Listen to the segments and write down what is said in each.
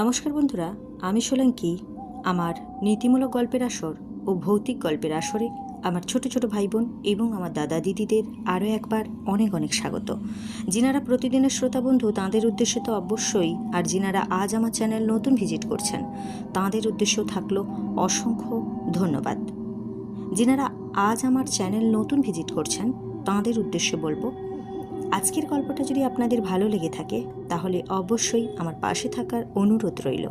নমস্কার বন্ধুরা, আমি সোলাঙ্কি। আমার নীতিমূলক গল্পের আসর ও ভৌতিক গল্পের আসরে আমার ছোট ছোট ভাই বোন এবং আমার দাদা দিদিদের আরও একবার অনেক অনেক স্বাগত। যিনারা প্রতিদিনের শ্রোতা বন্ধু, তাঁদের উদ্দেশ্যে তো অবশ্যই, আর যিনারা আজ আমার চ্যানেল নতুন ভিজিট করছেন, তাঁদের উদ্দেশ্যেও থাকল অসংখ্য ধন্যবাদ। যিনারা আজ আমার চ্যানেল নতুন ভিজিট করছেন, তাঁদের উদ্দেশ্যে বলব আজকের গল্পটা যদি আপনাদের ভালো লেগে থাকে, তাহলে অবশ্যই আমার পাশে থাকার অনুরোধ রইল।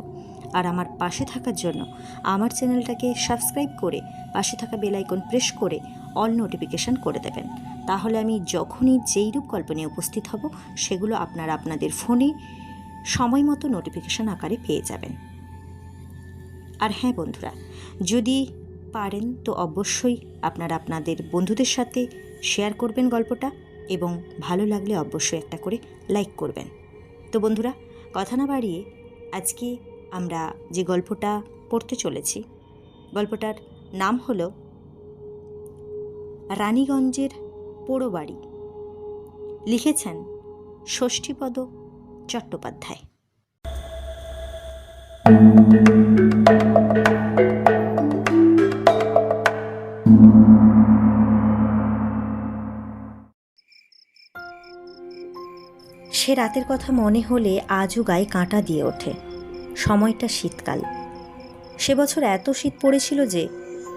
আর আমার পাশে থাকার জন্য আমার চ্যানেলটাকে সাবস্ক্রাইব করে পাশে থাকা বেল আইকন প্রেস করে অল নোটিফিকেশান করে দেবেন। তাহলে আমি যখনই যেইরূপ গল্প নিয়ে উপস্থিত হব, সেগুলো আপনারা আপনাদের ফোনে সময় মতো নোটিফিকেশান আকারে পেয়ে যাবেন। আর হ্যাঁ বন্ধুরা, যদি পারেন তো অবশ্যই আপনারা আপনাদের বন্ধুদের সাথে শেয়ার করবেন গল্পটা। এবং ভালো লাগলে অবশ্যই একটা করে লাইক করবেন। তো বন্ধুরা, কথা না বাড়িয়ে আজকে আমরা যে গল্পটা পড়তে চলেছি, গল্পটার নাম হল রানীগঞ্জের পোড়ো বাড়ি লিখেছেন ষষ্ঠীপদ চট্টোপাধ্যায়। সে রাতের কথা মনে হলে আজও গায়ে কাঁটা দিয়ে ওঠে। সময়টা শীতকাল। সে বছর এত শীত পড়েছিল যে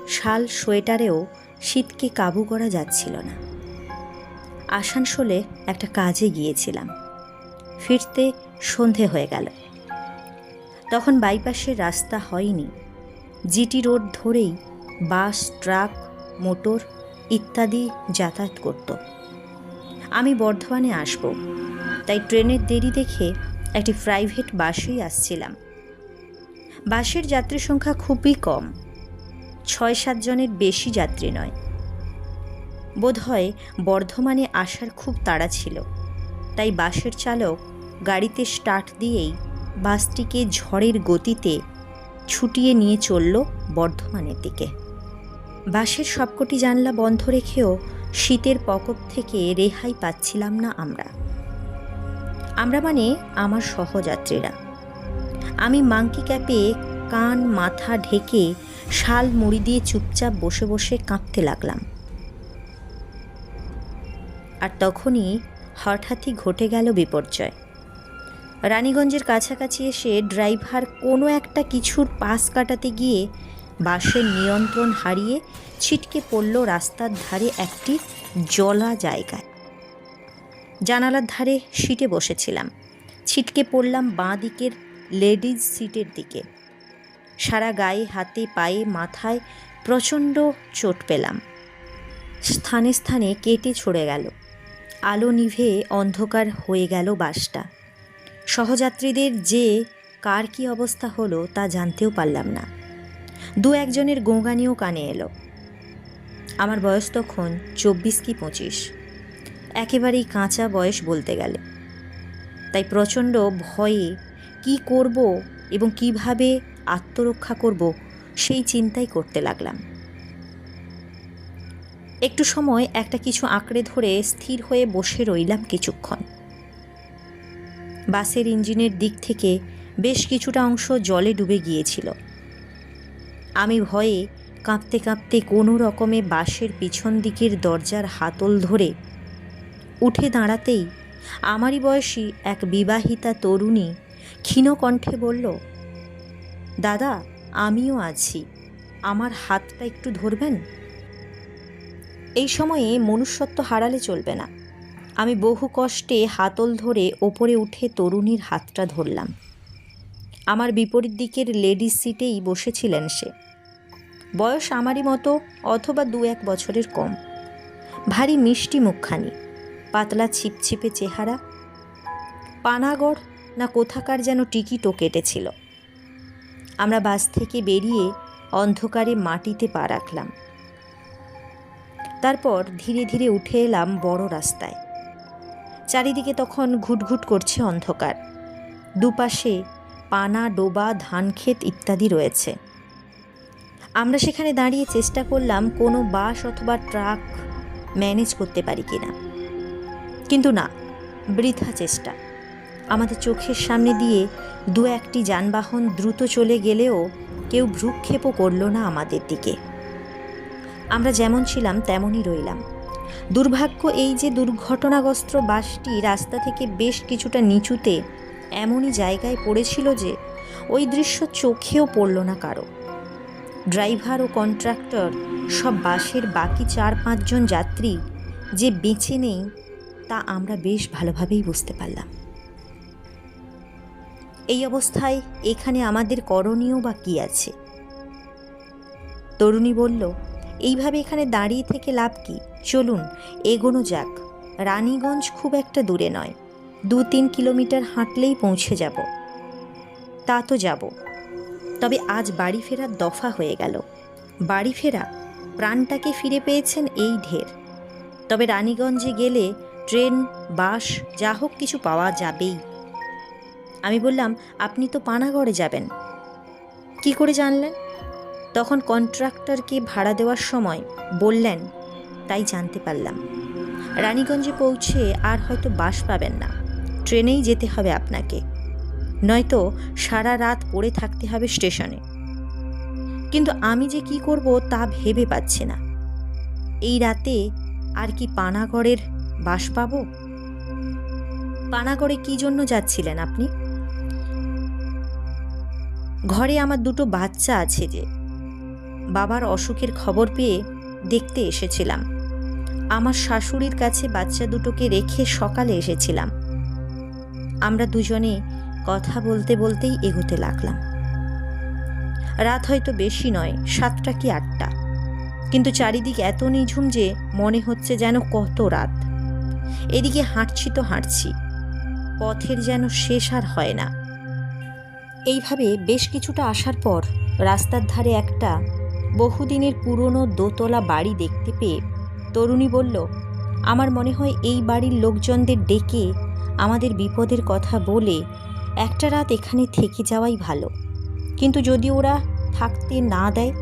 শাল সোয়েটারেও শীতকে কাবু করা যাচ্ছিল না। আসানসোলে একটা কাজে গিয়েছিলাম। ফিরতে সন্ধে হয়ে গেল। তখন বাইপাসের রাস্তা হয়নি। জিটি রোড ধরেই বাস, ট্রাক, মোটর ইত্যাদি যাতায়াত করত। আমি বর্ধমানে আসব। তাই ট্রেনের দেরি দেখে একটি প্রাইভেট বাসেই আসছিলাম। বাসের যাত্রী সংখ্যা খুবই কম। ছয় সাতজনের বেশি যাত্রী নয়। বোধহয় বর্ধমানে আসার খুব তাড়া ছিল। তাই বাসের চালক গাড়িতে স্টার্ট দিয়েই বাসটিকে ঝড়ের গতিতে ছুটিয়ে নিয়ে চলল বর্ধমানের দিকে। বাসের সবকটি জানলা বন্ধ রেখেও শীতের প্রকোপ থেকে রেহাই পাচ্ছিলাম না আমরা। আমরা মানে আমার সহযাত্রীরা। আমি মাংকি ক্যাপে কান, মাথা ঢেকে শাল মুড়ি দিয়ে চুপচাপ বসে বসে কাঁপতে লাগলাম। আর তখনই হঠাৎই ঘটে গেল বিপর্যয়। রানীগঞ্জের কাছাকাছি এসে ড্রাইভার কোনো একটা কিছুর পাশ কাটাতে গিয়ে বাসের নিয়ন্ত্রণ হারিয়ে ছিটকে পড়ল রাস্তার ধারে একটি জলা জায়গায়। জানালার ধারে সিটে বসেছিলাম। ছিটকে পড়লাম বাঁ দিকের লেডিজ সিটের দিকে। সারা গায়ে, হাতে, পায়ে, মাথায় প্রচণ্ড চোট পেলাম। স্থানে স্থানে কেটে ছড়ে গেল। আলো নিভে অন্ধকার হয়ে গেল বাসটা। সহযাত্রীদের যে কার কি অবস্থা হলো তা জানতেও পারলাম না। দু একজনের গোঁগানিও কানে এলো। আমার বয়স তখন চব্বিশ কি পঁচিশ। একেবারেই কাঁচা বয়স বলতে গেলে। তাই প্রচণ্ড ভয়ে কি করব এবং কীভাবে আত্মরক্ষা করব সেই চিন্তাই করতে লাগলাম। একটু সময় একটা কিছু আঁকড়ে ধরে স্থির হয়ে বসে রইলাম কিছুক্ষণ। বাসের ইঞ্জিনের দিক থেকে বেশ কিছুটা অংশ জলে ডুবে গিয়েছিল। আমি ভয়ে কাঁপতে কাঁপতে কোনো রকমে বাসের পিছন দিকের দরজার হাতল ধরে উঠে দাঁড়াতেই আমারই বয়সী এক বিবাহিতা তরুণী ক্ষীণ কণ্ঠে বলল, দাদা, আমিও আছি। আমার হাতটা একটু ধরবেন? এই সময়ে মনুষ্যত্ব হারালে চলবে না। আমি বহু কষ্টে হাতল ধরে ওপরে উঠে তরুণীর হাতটা ধরলাম। আমার বিপরীত দিকের লেডিস সিটেই বসেছিলেন সে। বয়স আমারই মতো অথবা দু এক বছরের কম। ভারী মিষ্টি মুখখানি। পাতলা ছিপছিপে চেহারা। পানাগড় না কোথাকার যেন টিকিটও কেটেছিল। আমরা বাস থেকে বেরিয়ে অন্ধকারে মাটিতে পা রাখলাম। তারপর ধীরে ধীরে উঠে এলাম বড় রাস্তায়। চারিদিকে তখন ঘুটঘুট করছে অন্ধকার। দুপাশে পানা, ডোবা, ধান ক্ষেত ইত্যাদি রয়েছে। আমরা সেখানে দাঁড়িয়ে চেষ্টা করলাম কোনো বাস অথবা ট্রাক ম্যানেজ করতে পারি কিনা। কিন্তু না, বৃথা চেষ্টা। আমাদের চোখের সামনে দিয়ে দু একটি যানবাহন দ্রুত চলে গেলেও কেউ ভ্রুক্ষেপও করল না আমাদের দিকে। আমরা যেমন ছিলাম, তেমনই রইলাম। দুর্ভাগ্য এই যে দুর্ঘটনাগ্রস্ত বাসটি রাস্তা থেকে বেশ কিছুটা নিচুতে এমনই জায়গায় পড়েছিল যে ওই দৃশ্য চোখেও পড়ল না কারও। ড্রাইভার ও কন্ট্রাক্টর সব বাসের বাকি চার পাঁচজন যাত্রী যে বেঁচে নেই তা আমরা বেশ ভালোভাবেই বুঝতে পারলাম। এই অবস্থায় এখানে আমাদের করণীয় বা কী আছে? তরুণী বলল, এইভাবে এখানে দাঁড়িয়ে থেকে লাভ কি? চলুন, এগোনো যাক। রানীগঞ্জ খুব একটা দূরে নয়। দু তিন কিলোমিটার হাঁটলেই পৌঁছে যাব। তা তো যাব। তবে আজ বাড়ি ফেরার দফা হয়ে গেল। বাড়ি ফেরা প্রাণটাকে ফিরে পেয়েছেন এই ঢের। তবে রানীগঞ্জে গেলে ট্রেন, বাস, যা হোক কিছু পাওয়া যাবেই। আমি বললাম, আপনি তো পানাগড়ে যাবেন। কি করে জানলেন? তখন কন্ট্রাক্টরকে ভাড়া দেওয়ার সময় বললেন, তাই জানতে পারলাম। রানীগঞ্জে পৌঁছে আর হয়তো বাস পাবেন না। ট্রেনেই যেতে হবে আপনাকে। নয়তো সারা রাত পড়ে থাকতে হবে স্টেশনে। কিন্তু আমি যে কি করব তা ভেবে পাচ্ছি না। এই রাতে আর কি পানাগড়ের বাস পাব? পানাগড়ে কি জন্য যাচ্ছিলেন আপনি? ঘরে আমার দুটো বাচ্চা আছে যে। বাবার অসুখের খবর পেয়ে দেখতে এসেছিলাম। আমার শাশুড়ির কাছে বাচ্চা দুটোকে রেখে সকালে এসেছিলাম। আমরা দুজনে কথা বলতে বলতেই এগোতে লাগলাম। রাত হয়তো বেশি নয়, সাতটা কি আটটা। কিন্তু চারিদিক এত নিঝুম যে মনে হচ্ছে যেন কত রাত। এদিকে হাঁটছি তো হাঁটছি। পথের যেন শেষ আর হয় না। এইভাবে বেশ কিছুটা আসার পর রাস্তার ধারে একটা বহুদিনের পুরনো দোতলা বাড়ি দেখতে পেয়ে তরুণী বলল, আমার মনে হয় এই বাড়ির লোকজনদের ডেকে আমাদের বিপদের কথা বলে একটা রাত এখানে থেকে যাওয়াই ভালো। কিন্তু যদি ওরা থাকতে না দেয়,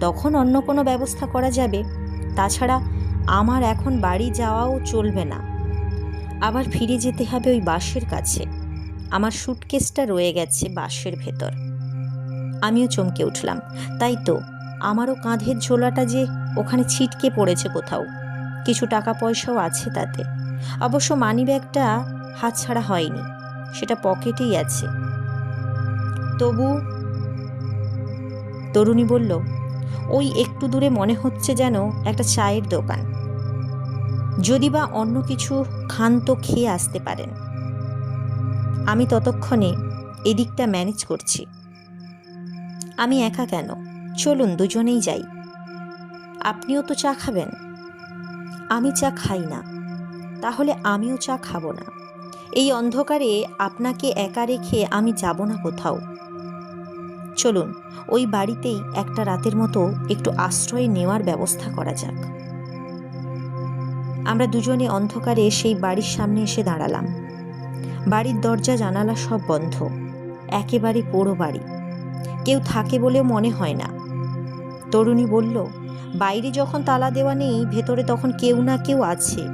তখন অন্য কোনো ব্যবস্থা করা যাবে। তাছাড়া আমার এখন বাড়ি যাওয়াও চলবে না। আবার ফিরে যেতে হবে ওই বাসের কাছে। আমার সুটকেসটা রয়ে গেছে বাসের ভেতর। আমিও চমকে উঠলাম। তাই তো, আমারও কাঁধের ঝোলাটা যে ওখানে ছিটকে পড়েছে কোথাও। কিছু টাকা পয়সাও আছে তাতে। অবশ্য মানি মানিব্যাগটা হাতছাড়া হয়নি, সেটা পকেটেই আছে। তবু, তরুণী বলল ওই একটু দূরে মনে হচ্ছে যেন একটা চায়ের দোকান। যদি বা অন্য কিছু খান তো খেয়ে আসতে পারেন। আমি ততক্ষণে এদিকটা ম্যানেজ করছি। আমি একা কেন? চলুন দুজনেই যাই। আপনিও তো চা খাবেন। আমি চা খাই না। তাহলে আমিও চা খাব না। এই অন্ধকারে আপনাকে একা রেখে আমি যাব না কোথাও। চলুন, ওই বাড়িতেই একটা রাতের মতো একটু আশ্রয় নেওয়ার ব্যবস্থা করা যাক। আমরা দুজনে অন্ধকারে সেই বাড়ির সামনে এসে দাঁড়ালাম। বাড়ির দরজা, জানালা সব বন্ধ। একেবারে পোড়ো বাড়ি। কেউ থাকে বলেও মনে হয় না। তরুণী বলল, বাইরে যখন তালা দেওয়া নেই, ভেতরে তখন কেউ না কেউ আছে।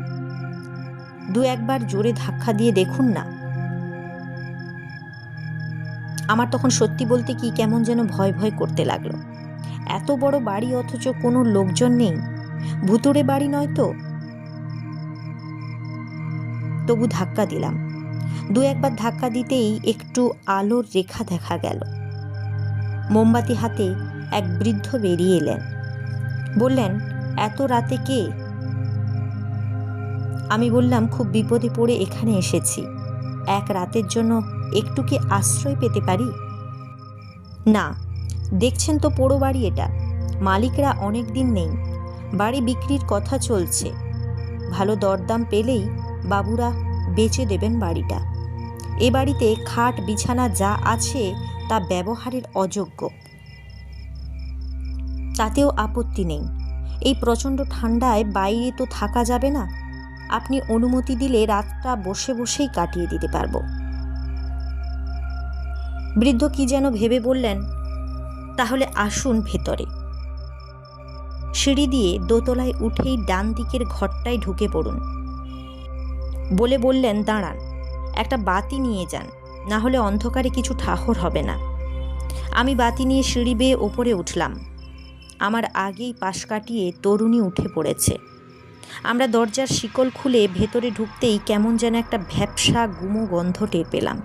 দু একবার জোরে ধাক্কা দিয়ে দেখুন না। আমার তখন সত্যি বলতে কি কেমন যেন ভয় ভয় করতে লাগল। এত বড় বাড়ি অথচ কোনো লোকজন নেই। ভুতুরে বাড়ি নয় তো? তবু ধাক্কা দিলাম। দু একবার ধাক্কা দিতেই একটু আলোর রেখা দেখা গেল। মোমবাতি হাতে এক বৃদ্ধ বেরিয়ে এলেন। বললেন, এত রাতে কে? আমি বললাম, খুব বিপদে পড়ে এখানে এসেছি। এক রাতের জন্য একটু কি আশ্রয় পেতে পারি? না, দেখছেন তো পোড়ো বাড়ি এটা। মালিকরা অনেক দিন নেই। বাড়ি বিক্রির কথা চলছে। ভালো দরদাম পেলেই বাবুরা বেচে দেবেন বাড়িটা। এ বাড়িতে খাট, বিছানা যা আছে তা ব্যবহারের অযোগ্য। তাতেও আপত্তি নেই। এই প্রচণ্ড ঠান্ডায় বাইরে তো থাকা যাবে না। আপনি অনুমতি দিলে রাতটা বসে বসেই কাটিয়ে দিতে পারব। বৃদ্ধ কি যেন ভেবে বললেন, তাহলে আসুন ভেতরে। সিঁড়ি দিয়ে দোতলায় উঠেই ডান দিকের ঘরটায় ঢুকে পড়ুন। বলে বললেন, দাঁড়ান, একটা বাতি নিয়ে যান, না হলে অন্ধকারে কিছু ঠাহর হবে না। আমি বাতি নিয়ে সিঁড়ি বেয়ে ওপরে উঠলাম। আমার আগেই পাশ কাটিয়ে তরুণী উঠে পড়েছে। আমরা দরজার শিকল খুলে ভেতরে ঢুকতেই কেমন যেন একটা ভ্যাপসা গুমো গন্ধ টের পেলাম।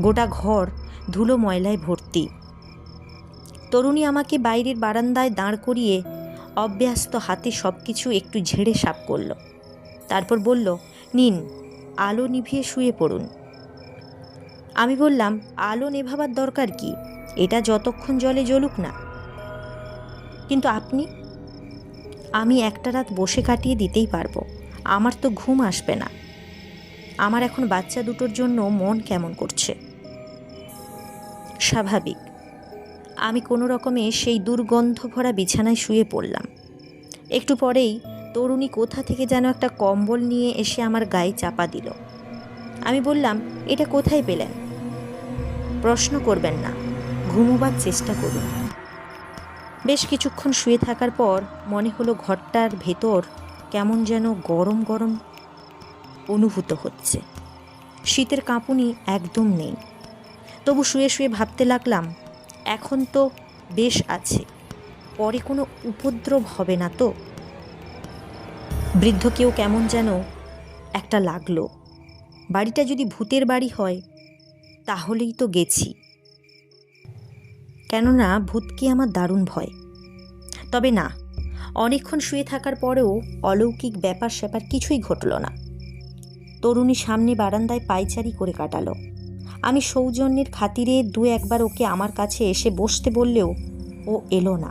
গোটা ঘর ধুলো ময়লায় ভর্তি। তরুণী আমাকে বাইরের বারান্দায় দাঁড় করিয়ে অব্যস্ত হাতে সব কিছু একটু ঝেড়ে সাপ করল। তারপর বলল, নিন, আলো নিভিয়ে শুয়ে পড়ুন। আমি বললাম, আলো নেভাবার দরকার কি? এটা যতক্ষণ জলে জ্বলুক না। কিন্তু আপনি? আমি একটা রাত বসে কাটিয়ে দিতেই পারব। আমার তো ঘুম আসবে না। আমার এখন বাচ্চা দুটোর জন্য মন কেমন করছে? স্বাভাবিক। আমি কোনো রকমে সেই দুর্গন্ধ ভরা বিছানায় শুয়ে পড়লাম। একটু পরেই তরুণী কোথা থেকে যেন একটা কম্বল নিয়ে এসে আমার গায়ে চাপা দিল। আমি বললাম, এটা কোথায় পেলেন? প্রশ্ন করবেন না, ঘুমোবার চেষ্টা করুন। বেশ কিছুক্ষণ শুয়ে থাকার পর মনে হলো ঘরটার ভেতর কেমন যেন গরম গরম অনুভূত হচ্ছে। শীতের কাঁপুনি একদম নেই। তবু শুয়ে শুয়ে ভাবতে লাগলাম, এখন তো বেশ আছে, পরে কোনো উপদ্রব হবে না তো? বৃদ্ধকেও কেমন যেন একটা লাগল। বাড়িটা যদি ভূতের বাড়ি হয়, তাহলেই তো গেছি। কেননা ভূতকে আমার দারুণ ভয়। তবে না, অনেকক্ষণ শুয়ে থাকার পরেও অলৌকিক ব্যাপার স্যাপার কিছুই ঘটল না। তরুণী সামনে বারান্দায় পাইচারি করে কাটালো। আমি সৌজন্যের খাতিরে দু একবার ওকে আমার কাছে এসে বসতে বললেও ও এলো না।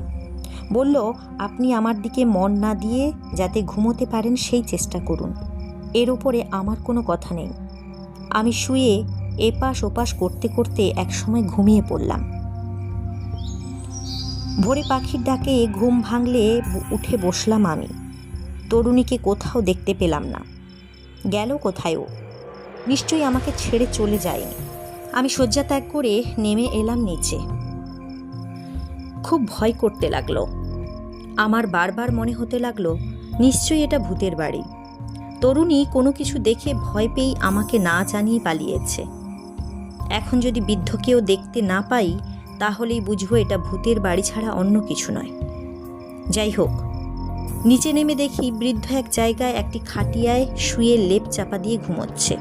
বলল, আপনি আমার দিকে মন না দিয়ে যাতে ঘুমোতে পারেন সেই চেষ্টা করুন। এর উপরে আমার কোনো কথা নেই। আমি শুয়ে এপাশ ওপাশ করতে করতে একসময় ঘুমিয়ে পড়লাম। ভোরে পাখির ডাকে ঘুম ভাঙলে উঠে বসলাম আমি। তরুণীকে কোথাও দেখতে পেলাম না। গেল কোথায় ও? নিশ্চয়ই আমাকে ছেড়ে চলে যায়নি। আমি শয্যা ত্যাগ করে নেমে এলাম নিচে। খুব ভয় করতে লাগল। আমার বারবার মনে হতে লাগল, নিশ্চয়ই এটা ভূতের বাড়ি। তরুণী কোনো কিছু দেখে ভয় পেয়েই আমাকে না জানিয়ে পালিয়েছে। এখন যদি বৃদ্ধকেও দেখতে না পাই, তাহলেই বুঝব এটা ভূতের বাড়ি ছাড়া অন্য কিছু নয়। যাই হোক নিচে নেমে দেখি বৃদ্ধ এক জায়গায় একটি খাটিয়ায় শুয়ে লেপ চাপা দিয়ে ঘুমোচ্ছে।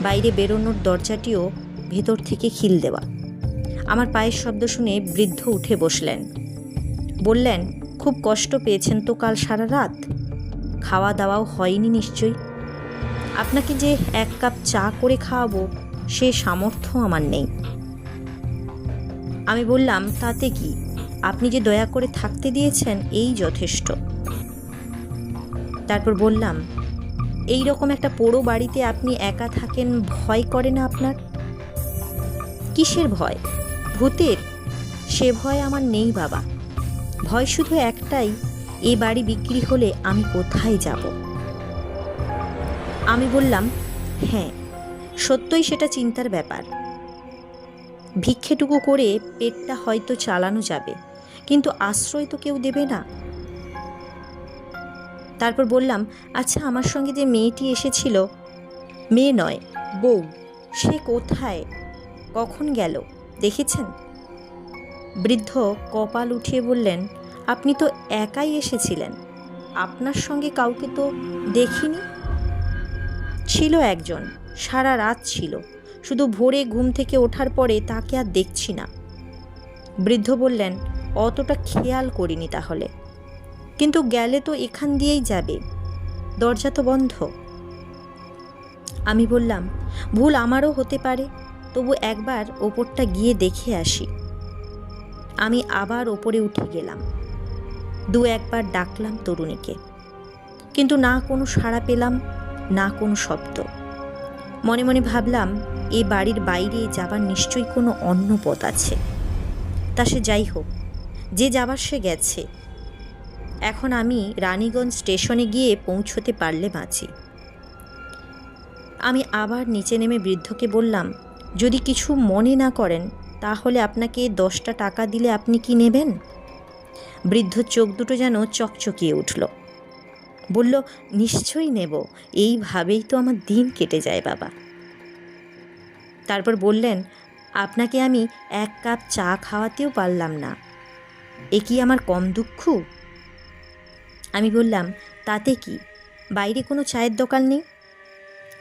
বাইরে বেরোনোর দরজাটিও ভেতর থেকে খিল দেওয়া। আমার পায়ের শব্দ শুনে বৃদ্ধ উঠে বসলেন। বললেন, খুব কষ্ট পেয়েছেন তো কাল সারা রাত? খাওয়া দাওয়াও হয়নি নিশ্চয়ই। আপনাকে যে এক কাপ চা করে খাওয়াবো, সে সামর্থ্য আমার নেই। আমি বললাম, তাতে কি? আপনি যে দয়া করে থাকতে দিয়েছেন, এই যথেষ্ট। তারপর বললাম এই রকম একটা পোড়ো বাড়িতে আপনি একা থাকেন ভয় করে না আপনার? কিসের ভয়? ভূতের? সে ভয় আমার নেই বাবা। ভয় শুধু একটাই, এ বাড়ি বিক্রি হলে আমি কোথায় যাব? আমি বললাম হ্যাঁ সত্যই সেটা চিন্তার ব্যাপার। ভিক্ষেটুকু করে পেটটা হয়তো চালানো যাবে, কিন্তু আশ্রয় তো কেউ দেবে না। তারপর বললাম আচ্ছা আমার সঙ্গে যে মেয়েটি এসেছিল। মেয়ে নয়, বউ। সে কোথায়? কখন গেল? দেখেছেন? বৃদ্ধ কপাল উঠিয়ে বললেন, আপনি তো একাই এসেছিলেন। আপনার সঙ্গে কাউকে তো দেখিনি? ছিল একজন, সারা রাত ছিল। শুধু ভোরে ঘুম থেকে ওঠার পরে তাকে আর দেখছি না। বৃদ্ধ বললেন, অতটা খেয়াল করিনি তাহলে। কিন্তু গেলে তো এখান দিয়েই যাবে। দরজা তো বন্ধ। আমি বললাম, ভুল আমারও হতে পারে, তবু একবার ওপরটা গিয়ে দেখে আসি। আমি আবার ওপরে উঠে গেলাম। দু একবার ডাকলাম তরুণীকে। কিন্তু না কোনো সাড়া পেলাম, না কোনো শব্দ। মনে মনে ভাবলাম, এ বাড়ির বাইরে যাবার নিশ্চয়ই কোনো অন্য পথ আছে। তা সে যাই হোক, যে যাবার সে গেছে এখন আমি রানীগঞ্জ স্টেশনে গিয়ে পৌঁছতে পারলে বাঁচি। আমি আবার নিচে নেমে বৃদ্ধকে বললাম, যদি কিছু মনে না করেন, তাহলে আপনাকে দশটা টাকা দিলে আপনি কি নেবেন? বৃদ্ধ চোখ দুটো যেন চকচকিয়ে উঠল। বলল, নিশ্চয়ই নেব, এইভাবেই তো আমার দিন কেটে যায় বাবা। তারপর বললেন, আপনাকে আমি এক কাপ চা খাওয়াতেও পারলাম না। এ কি আমার কম দুঃখ? আমি বললাম, তাতে কি? বাইরে কোনো চায়ের দোকান নেই?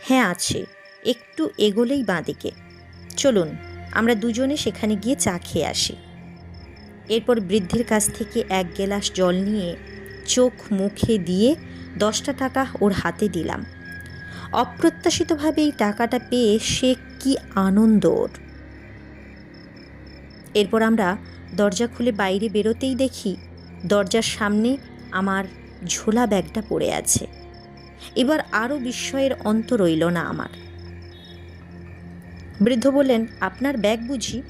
হ্যাঁ আছে। একটু এগোলেই বাঁদিকে চলুন, আমরা দুজনে সেখানে গিয়ে চা খেয়ে আসি। এরপর বৃদ্ধের কাছ থেকে এক গেলাস জল নিয়ে চোখ মুখে দিয়ে দশটা টাকা ওর হাতে দিলাম। অপ্রত্যাশিতভাবে এই টাকাটা পেয়ে সে কি আনন্দ ওর। এরপর আমরা দরজা খুলে বাইরে বেরোতেই দেখি দরজার সামনে আমার ঝোলা ব্যাগটা পড়ে আছে। এবার আরও বিস্ময়ের অন্ত রইল না আমার। বৃদ্ধ বললেন, আপনার ব্যাগ বুঝি?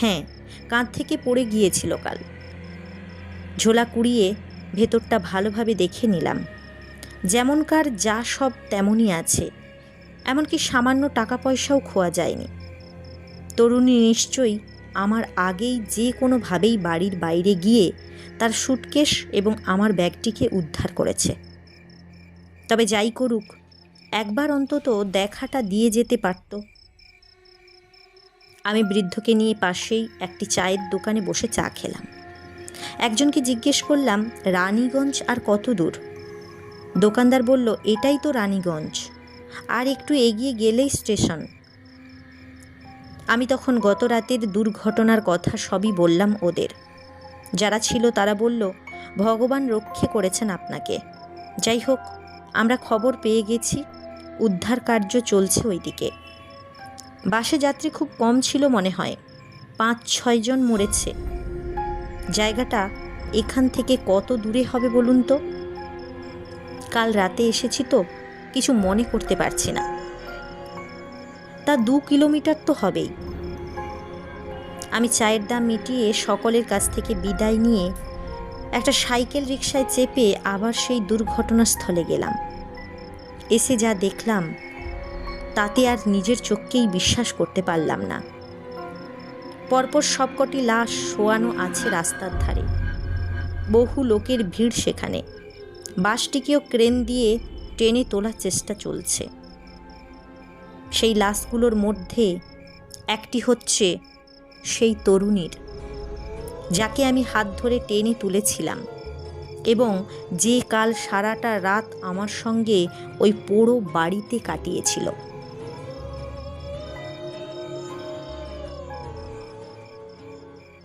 হ্যাঁ কাঁধ থেকে পড়ে গিয়েছিল কাল। ঝোলা কুড়িয়ে ভেতরটা ভালোভাবে দেখে নিলাম। যেমনকার যা সব তেমনই আছে, এমনকি সামান্য টাকা পয়সাও খোয়া যায়নি। তরুণী নিশ্চয়ই আমার আগেই যে কোনোভাবেই বাড়ির বাইরে গিয়ে তার সুটকেস এবং আমার ব্যাগটিকে উদ্ধার করেছে। তবে যাই করুক, একবার অন্তত দেখাটা দিয়ে যেতে পারত। আমি বৃদ্ধকে নিয়ে পাশেই একটি চায়ের দোকানে বসে চা খেলাম। একজনকে জিজ্ঞেস করলাম, রানীগঞ্জ আর কত দূর? দোকানদার বলল, এটাই তো রানীগঞ্জ। আর একটু এগিয়ে গেলেই স্টেশন। আমি তখন গত রাতের দুর্ঘটনার কথা সবই বললাম ওদের। যারা ছিল তারা বলল, ভগবান রক্ষে করেছেন আপনাকে। যাই হোক, আমরা খবর পেয়ে গেছি, উদ্ধার কার্য চলছে ওইদিকে। বাসে যাত্রী খুব কম ছিল মনে হয় পাঁচ ছয়জন মরেছে। জায়গাটা এখান থেকে কত দূরে হবে বলুন তো? কাল রাতে এসেছি তো, কিছু মনে করতে পারছি না। তা দু কিলোমিটার তো হবেই। আমি চায়ের দাম মিটিয়ে সকলের কাছ থেকে বিদায় নিয়ে একটা সাইকেল রিক্সায় চেপে আবার সেই দুর্ঘটনাস্থলে গেলাম। এসে যা দেখলাম, তাতে আর নিজের চোখকেই বিশ্বাস করতে পারলাম না। পরপর সবকটি লাশ শোয়ানো আছে রাস্তার ধারে। বহু লোকের ভিড় সেখানে। বাসটিকেও ক্রেন দিয়ে টেনে তোলার চেষ্টা চলছে। সেই লাশগুলোর মধ্যে একটি হচ্ছে সেই তরুণীর, যাকে আমি হাত ধরে টেনে তুলেছিলাম এবং যে কাল সারাটা রাত আমার সঙ্গে ওই পোড়ো বাড়িতে কাটিয়েছিল।